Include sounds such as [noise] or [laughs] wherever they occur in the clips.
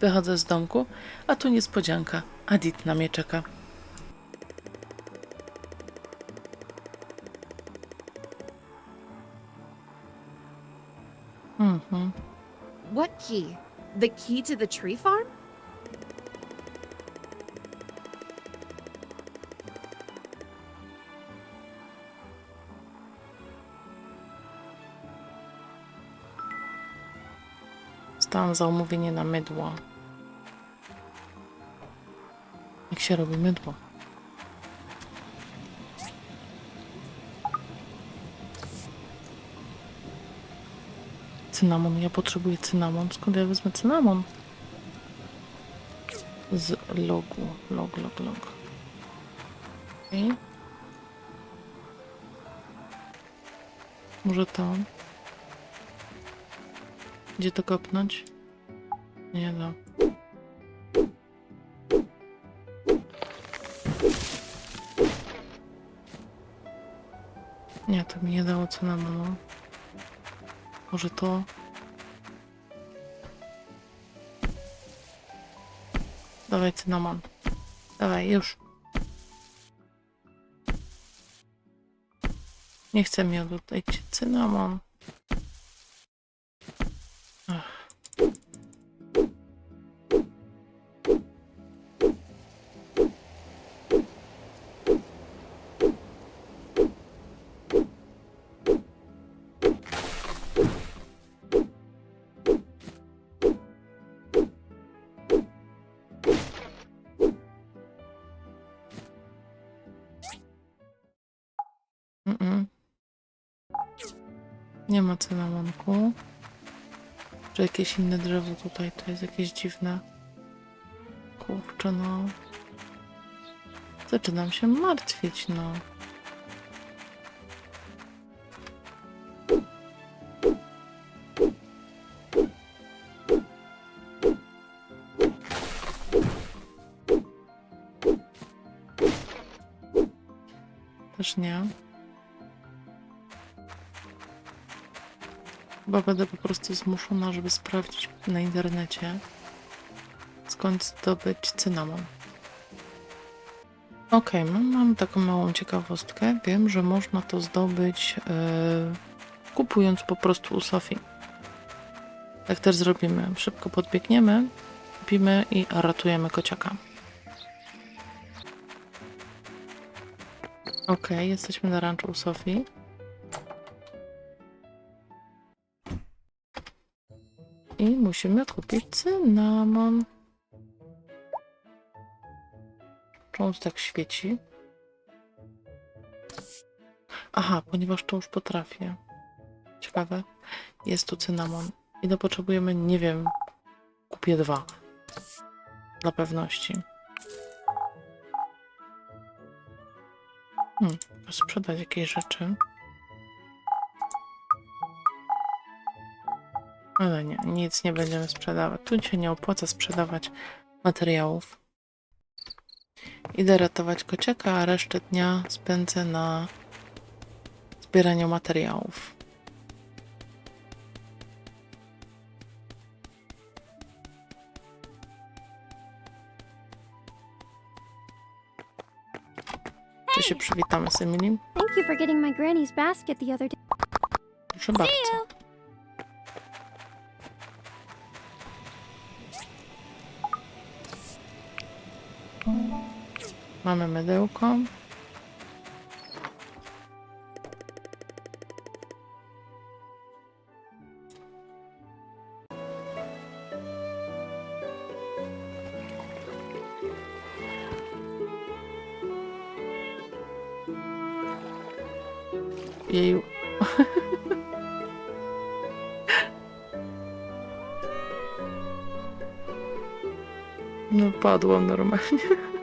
Wychodzę z domku, a tu niespodzianka. Adit na mnie czeka. Mhm. What key? The key to the tree farm? Dostałam zamówienie na mydło. Jak się robi mydło? Cynamon, ja potrzebuję cynamon. Skąd ja wezmę cynamon? Z logu. Log, log, log. Okej. Może to? Gdzie to kopnąć? Nie no. Nie, to mi nie dało cynamonu. Może to? Dawaj cynamon. Dawaj, już. Nie chcę miodu, dajcie cynamon. Nie ma cynamonku. Czy jakieś inne drzewo tutaj? To jest jakieś dziwne. Kurczę, no. Zaczynam się martwić, no. Też nie. Chyba będę po prostu zmuszona, żeby sprawdzić na internecie, skąd zdobyć cynamon. Okej, mam, mam taką małą ciekawostkę. Wiem, że można to zdobyć yy, kupując po prostu u Sofii. Tak też zrobimy. Szybko podbiegniemy, kupimy i ratujemy kociaka. Okej, jesteśmy na ranczu u Sofii. I musimy kupić cynamon. Czemu to tak świeci? Aha, ponieważ to już potrafię. Ciekawe. Jest tu cynamon. Ile potrzebujemy? Nie wiem. Kupię dwa. Dla pewności. Hmm, sprzedać jakieś rzeczy. Ale nie, nic nie będziemy sprzedawać. Tu się nie opłaca sprzedawać materiałów. Idę ratować kociaka, a resztę dnia spędzę na zbieraniu materiałów. Czy się przywitamy z Emily? Thank you for getting my granny's basket the other day. Proszę bardzo. Mamy mydełko. Jeju. No padłam normalnie. [laughs]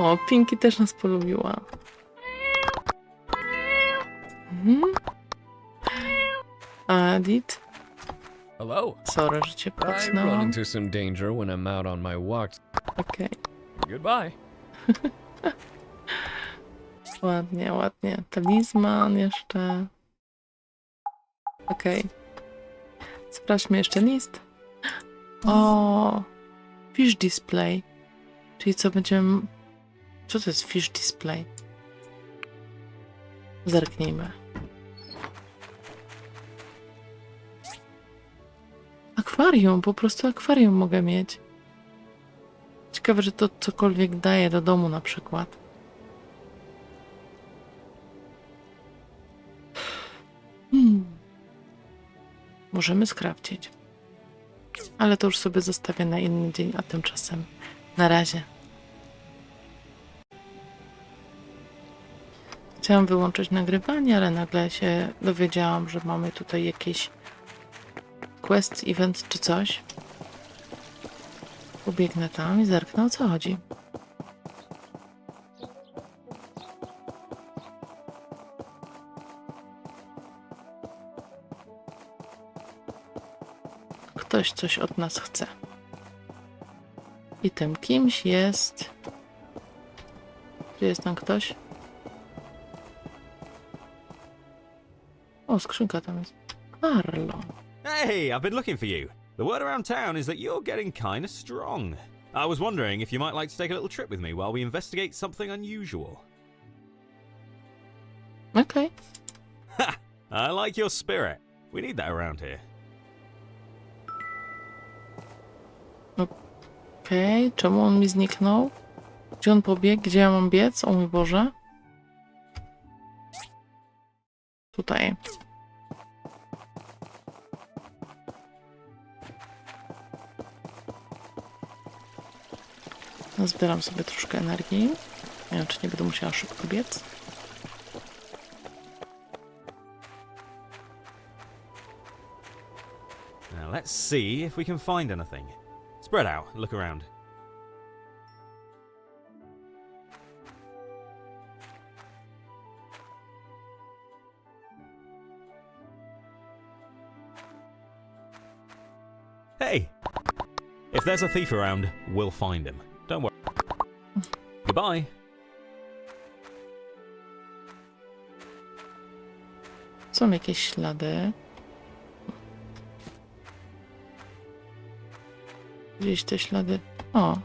O, Pinki też nas polubiła. Mhm. Adit, Hello. sorry, że cię I run pocnęłam. into some danger when I'm out on my walks. Okej, Goodbye. [laughs] ładnie, ładnie. Talizman jeszcze. Okej. Sprawdźmy jeszcze list. O, fish display. Czyli co będziemy... Co to jest fish display? Zerknijmy. Akwarium, po prostu akwarium mogę mieć. Ciekawe, że to cokolwiek daje do domu na przykład. Hmm. Możemy skrawdzić. Ale to już sobie zostawię na inny dzień, a tymczasem na razie. Chciałam wyłączyć nagrywanie, ale nagle się dowiedziałam, że mamy tutaj jakiś quest, event czy coś. Ubiegnę tam i zerknę o co chodzi. Ktoś coś od nas chce. I tym kimś jest. Gdzie jest tam ktoś? O, skrzynka tam jest. Carlo. Hey, I've been looking for you. The word around town is that you're getting kinda strong. I was wondering if you might like to take a little trip with me while we investigate something unusual. Okej. I like your spirit. We need that around here. Okej, czemu on mi zniknął? Gdzie on pobiegł? Gdzie ja mam biec? O mój Boże. Tutaj. Zbieram sobie troszkę energii. Nie wiem, czy nie będę musiała szybko biec. Now let's see if we can find anything. Spread out, look around. Hey! If there's a thief around, we'll find him. Don't worry. Goodbye. Są jakieś ślady. Gdzieś te ślady. O.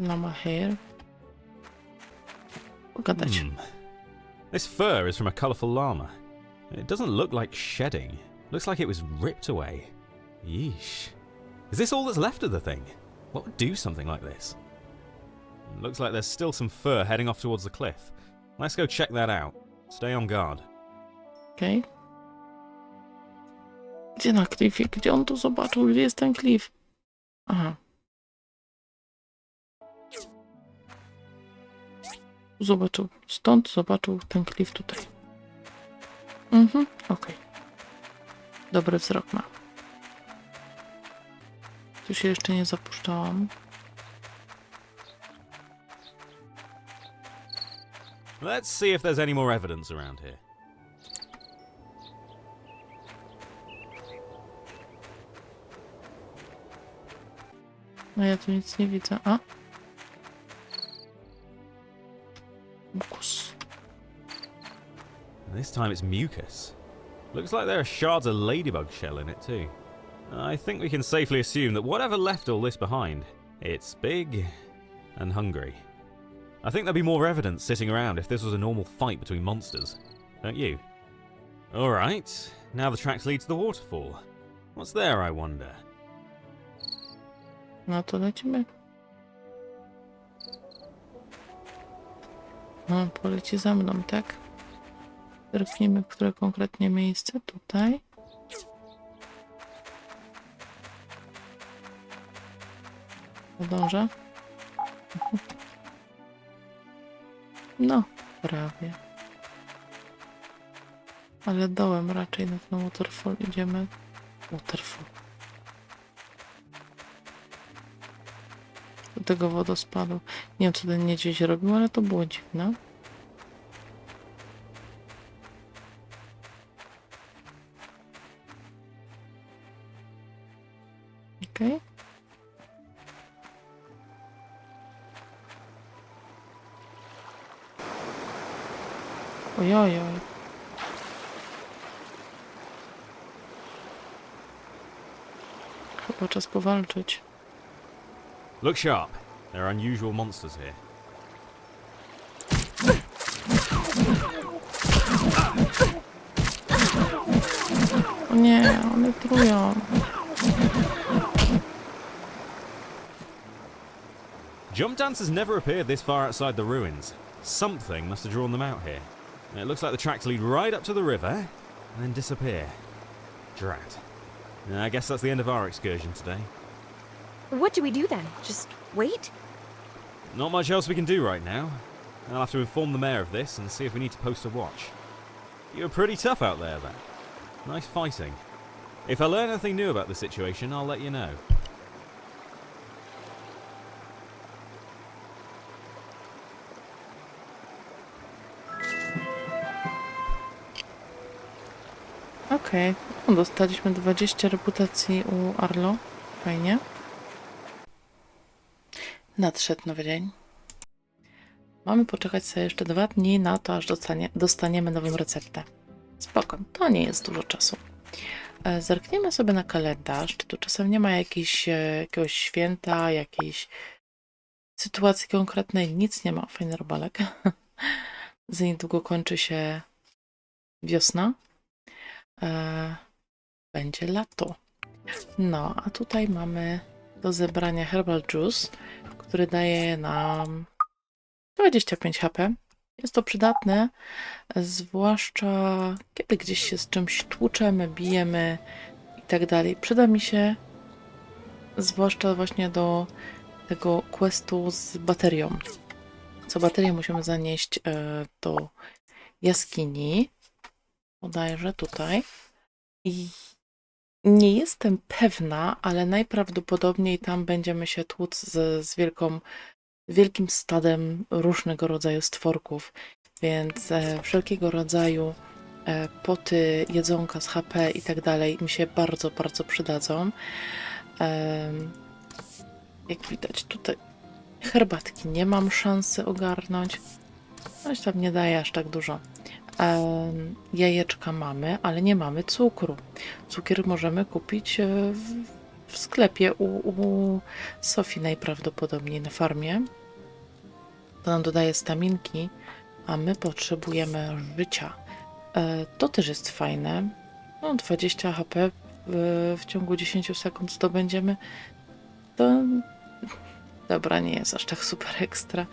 Lama hair. Pogadać. Hmm. This fur is from a colourful llama. It doesn't look like shedding. Looks like it was ripped away. Yeesh. Is this all that's left of the thing? What would do something like this? Looks like there's still some fur heading off towards the cliff. Let's go check that out. Stay on guard. Okej. Gdzie na klifie? Gdzie on to zobaczył? Gdzie jest ten klif? Aha. Zobaczył. Stąd zobaczył ten klif tutaj. Mhm, okej. Dobry wzrok ma. Tu się jeszcze nie zapuszczałam. Let's see if there's any more evidence around here. No ja tu nic nie widzę. A? Mukus. This time it's mucus. Looks like there are shards of ladybug shell in it too. I think we can safely assume that whatever left all this behind, it's big and hungry. I think there'd be more evidence sitting around if this was a normal fight between monsters. Don't you? Alright, now the tracks lead to the waterfall. What's there, I wonder? No to lecimy. No, poleci tak? Zerknijmy, które konkretnie miejsce. Tutaj. Podąża. No, prawie. Ale dołem raczej na ten waterfall idziemy. Waterfall. do tego wodospadu. Nie wiem, co ten niedźwiedź robił, ale to było dziwne. Chyba czas powalczyć. Look sharp. There are unusual monsters here. O nie, one trują. Jump dancers never appeared this far outside the ruins. Something must have drawn them out here. It looks like the tracks lead right up to the river and then disappear. Drat. I guess that's the end of our excursion today. What do we do then? Just wait? Not much else we can do right now. I'll have to inform the mayor of this and see if we need to post a watch. You were pretty tough out there, then. Nice fighting. If I learn anything new about the situation, I'll let you know. Okej, no, dostaliśmy 20 reputacji u Arlo. Fajnie. Nadszedł nowy dzień. Mamy poczekać sobie jeszcze dwa dni na to, aż dostanie, dostaniemy nową receptę. Spoko, to nie jest dużo czasu. E, Zerkniemy sobie na kalendarz, czy tu czasem nie ma jakiejś, e, jakiegoś święta, jakiejś sytuacji konkretnej. Nic nie ma. Fajny robalek. [laughs] Za niedługo kończy się wiosna e, będzie lato. No, a tutaj mamy do zebrania Herbal Juice, który daje nam 25 HP. Jest to przydatne, zwłaszcza kiedy gdzieś się z czymś tłuczemy, bijemy i tak dalej. Przyda mi się zwłaszcza właśnie do tego questu z baterią. Co baterię musimy zanieść e, do jaskini bodajże tutaj. I nie jestem pewna, ale najprawdopodobniej tam będziemy się tłuc z, z wielką, wielkim stadem różnego rodzaju stworków, więc e, wszelkiego rodzaju e, poty, jedzonka z HP i tak dalej mi się bardzo, bardzo przydadzą. Em, jak widać tutaj herbatki nie mam szansy ogarnąć. Coś tam nie daje aż tak dużo. Jajeczka mamy, ale nie mamy cukru. Cukier możemy kupić e, w, w sklepie u, u Sofii najprawdopodobniej na farmie. To nam dodaje staminki, a my potrzebujemy życia. E, To też jest fajne. No, 20 HP w, w ciągu 10 sekund zdobędziemy. To dobra, nie jest aż tak super ekstra.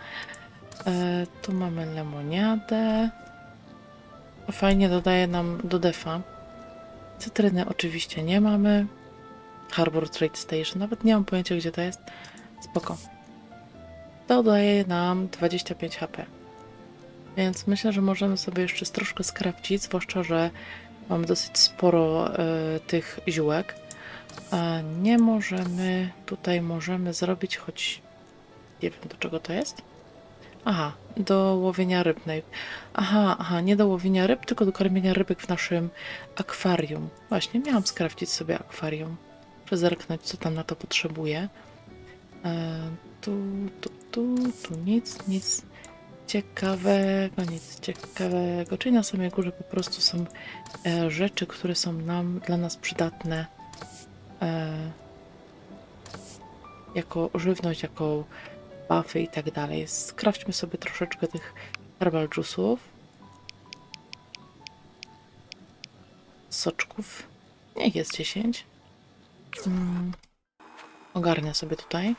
E, Tu mamy lemoniadę. Fajnie dodaje nam do defa. Cytryny oczywiście nie mamy. Harbor Trade Station, nawet nie mam pojęcia gdzie to jest. Spoko. Dodaje nam 25 HP. Więc myślę, że możemy sobie jeszcze troszkę skrawcić, zwłaszcza, że mamy dosyć sporo e, tych ziółek. A nie możemy, tutaj możemy zrobić choć nie wiem do czego to jest. Aha, do łowienia rybnej. Aha, aha, nie do łowienia ryb, tylko do karmienia rybek w naszym akwarium. Właśnie, miałam skrawdzić sobie akwarium. Muszę zerknąć, co tam na to potrzebuję. E, tu, tu, tu, tu nic, nic ciekawego, nic ciekawego. Czyli na samej górze po prostu są e, rzeczy, które są nam, dla nas przydatne e, jako żywność, jako buffy i tak dalej. Skrawdźmy sobie troszeczkę tych herbal juice'ów. Soczków. Niech jest 10. Mm. Ogarnię sobie tutaj.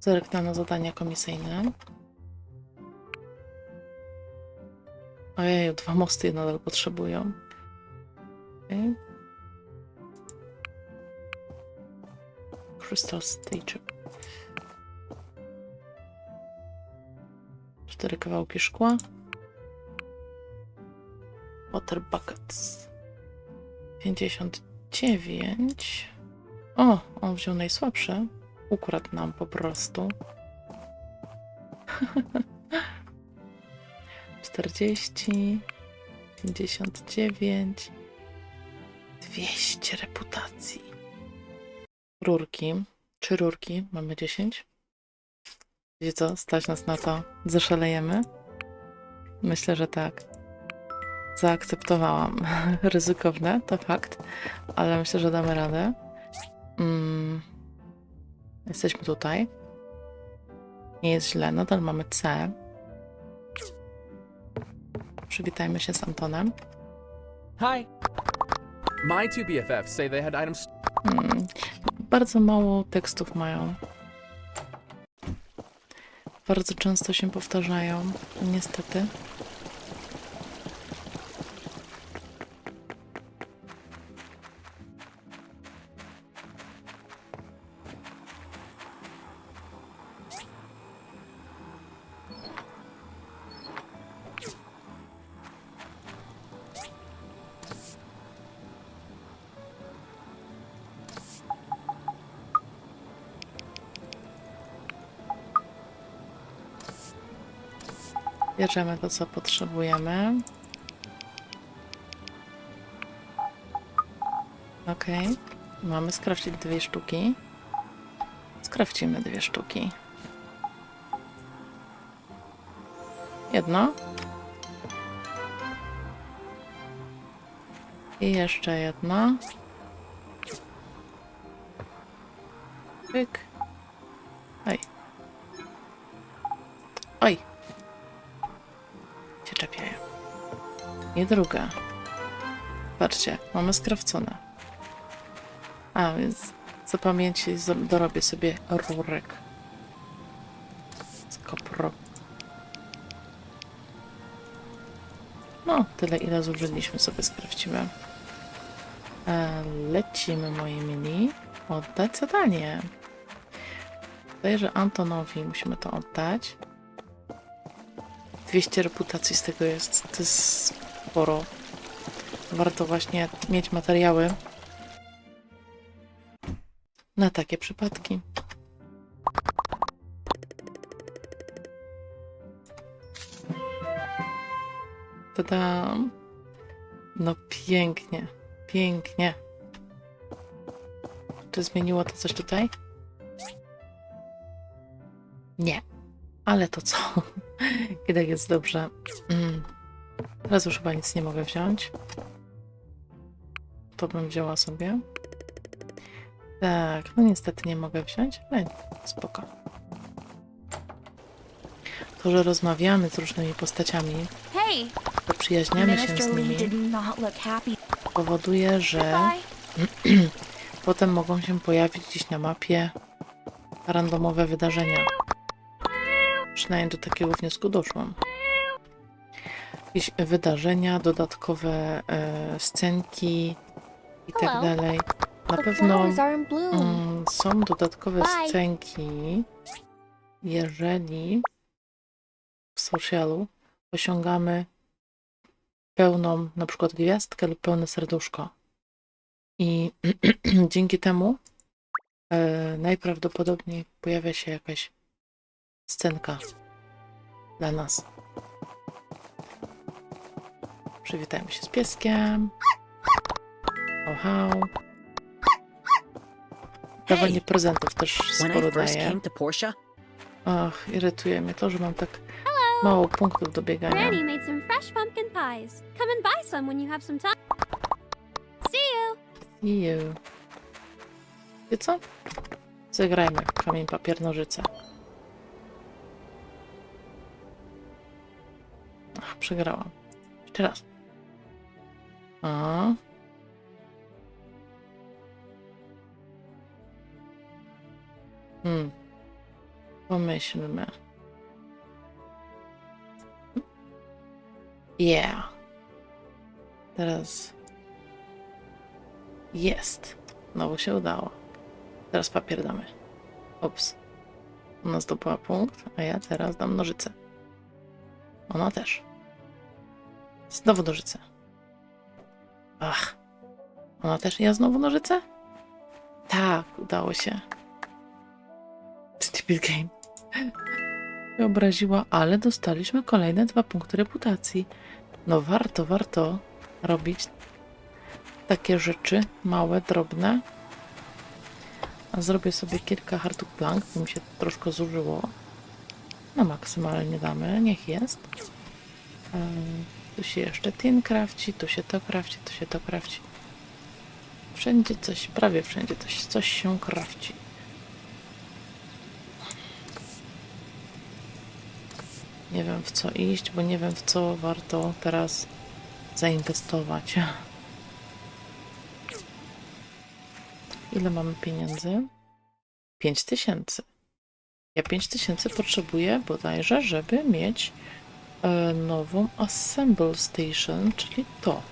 Zerknę na zadania komisyjne. Ojej, dwa mosty nadal potrzebują. Okay. Crystal. Cztery kawałki szkła. Water buckets. 59. O, on wziął najsłabsze. Ukradł nam po prostu. 40. 59. 200 reputacji. Rurki. Trzy rurki. Mamy 10. Wiecie co? Stać nas na to. Zaszalejemy. Myślę, że tak. Zaakceptowałam. [laughs] Ryzykowne, to fakt, ale myślę, że damy radę. Mm. Jesteśmy tutaj. Nie jest źle, nadal mamy C. Przywitajmy się z Antonem. Hi. My two BFFs say they had items Mm, bardzo mało tekstów mają. Bardzo często się powtarzają, niestety. Bierzemy to, co potrzebujemy. Ok. Mamy skrafcić dwie sztuki. Skrafcimy dwie sztuki. Jedno. I jeszcze jedna. Pyk. I druga. Patrzcie, mamy skrawcone. A, więc za pamięci dorobię sobie rurek. Z kopro. No, tyle ile zużyliśmy sobie skrawciłem. E, lecimy, moi mili. Oddać zadanie. Wydaje, że Antonowi musimy to oddać. 200 reputacji z tego jest. To jest sporo. Warto właśnie mieć materiały na takie przypadki. Tadam. No pięknie, pięknie. Czy zmieniło to coś tutaj? Nie. Ale to co? [laughs] Tak jest dobrze. Mm. Teraz już chyba nic nie mogę wziąć. To bym wzięła sobie. Tak, no niestety nie mogę wziąć, ale spoko. To, że rozmawiamy z różnymi postaciami, zaprzyjaźniamy się z nimi, powoduje, że [clears throat] potem mogą się pojawić gdzieś na mapie randomowe wydarzenia. Przynajmniej do takiego wniosku doszłam. Jakieś wydarzenia, dodatkowe e, scenki i tak Hello. dalej. Na The pewno flowers are in bloom. mm, są dodatkowe Bye. scenki, jeżeli w socialu osiągamy pełną na przykład gwiazdkę lub pełne serduszko. I [clears throat] dzięki temu e, najprawdopodobniej pojawia się jakaś scenka dla nas. Przywitajmy się z pieskiem. Oha. Dawanie prezentów też sporo daje. Ach, irytuje mnie to, że mam tak mało punktów do biegania. Granny made some fresh pumpkin pies. Come and buy some when you have some time. See you. Jeju. Wie co? Zagrajmy kamień, papier, nożyce. Ach, przegrałam. Jeszcze raz. A. Hmm. Pomyślmy. Yeah. Teraz jest. Znowu się udało. Teraz papier damy. Ups. Ona zdobyła punkt, a ja teraz dam nożyce. Ona też. Znowu nożyce. Ach. Ona też. Ja znowu nożyce? Tak, udało się. Stupid game. Się obraziła, ale dostaliśmy kolejne dwa punkty reputacji. No warto, warto robić takie rzeczy, małe, drobne. A zrobię sobie kilka harduk plank, bo mi się troszkę zużyło. No maksymalnie damy, niech jest. Ym, Tu się jeszcze tin krawci, tu się to krawci, tu się to krawci. Wszędzie coś, prawie wszędzie coś, coś się krawci. Nie wiem w co iść, bo nie wiem w co warto teraz zainwestować. Ile mamy pieniędzy? 5 tysięcy. Ja 5 tysięcy potrzebuję bodajże, żeby mieć nową Assemble Station, czyli to.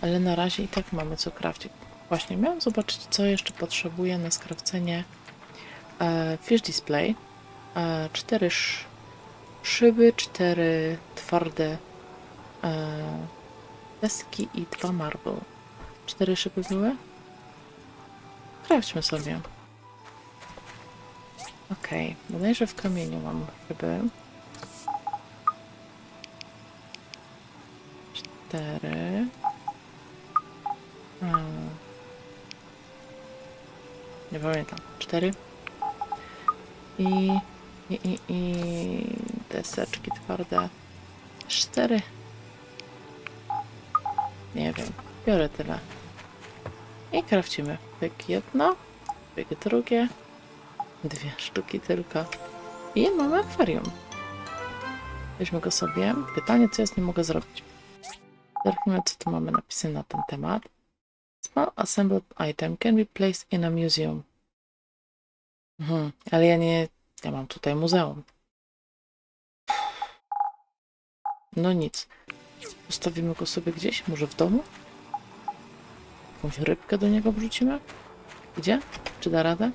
Ale na razie i tak mamy co krawcić. Właśnie, miałam zobaczyć, co jeszcze potrzebuję na skrawcenie e, Fish Display. E, cztery sz szyby, cztery twarde e, deski i dwa marble. Cztery szyby były? Sprawdźmy sobie. Okej, bodajże w kamieniu mam szyby. Cztery. Hmm. Nie pamiętam. Cztery. I, i, i, i deseczki twarde. Cztery. Nie wiem. Biorę tyle. I krawcimy. Pyk jedno, pyk drugie. Dwie sztuki tylko. I mamy akwarium. Weźmy go sobie. Pytanie, co ja z nim mogę zrobić? Zerknijmy, co tu mamy napisane na ten temat. Small assembled item can be placed in a museum. Mhm, ale ja nie... Ja mam tutaj muzeum. No nic. Ustawimy go sobie gdzieś, może w domu? Jakąś rybkę do niego wrzucimy? Gdzie? Czy da radę?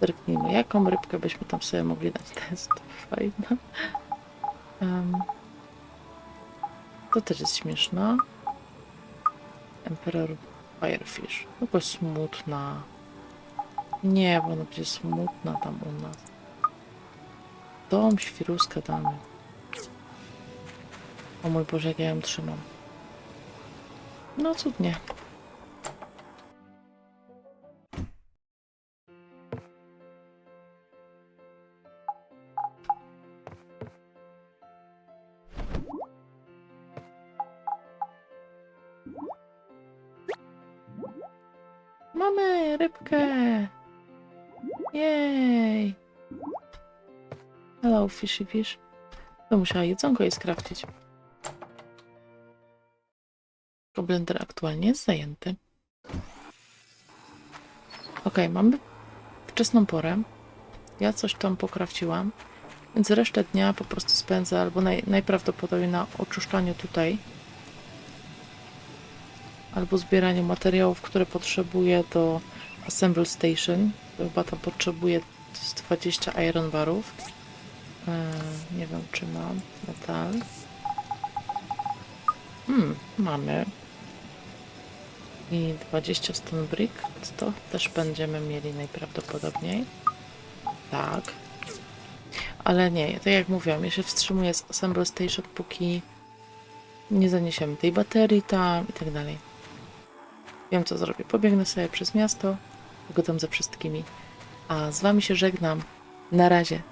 Zerknijmy, jaką rybkę byśmy tam sobie mogli dać. [laughs] To jest fajne. Um, to też jest śmieszne. Emperor Firefish. Tylko smutna. Nie, bo ona będzie smutna tam u nas. Dom świruska damy. O mój Boże, jak ja ją trzymam. No cudnie. Hello, fishy fish. To musiała jedzonko jej skrawcić. Tylko blender aktualnie jest zajęty. Ok, mamy wczesną porę. Ja coś tam pokrawciłam, więc resztę dnia po prostu spędzę albo naj, najprawdopodobniej na oczyszczaniu tutaj albo zbieraniu materiałów, które potrzebuję do Assemble Station. Chyba tam potrzebuję z 20 iron barów. Eee, nie wiem, czy mam metal. Hmm, mamy. I 20 stone brick, to też będziemy mieli najprawdopodobniej. Tak. Ale nie, tak jak mówiłam, ja się wstrzymuję z Assemble Station, póki nie zaniesiemy tej baterii tam i tak dalej. Wiem, co zrobię. Pobiegnę sobie przez miasto, pogadam ze wszystkimi. A z wami się żegnam. Na razie.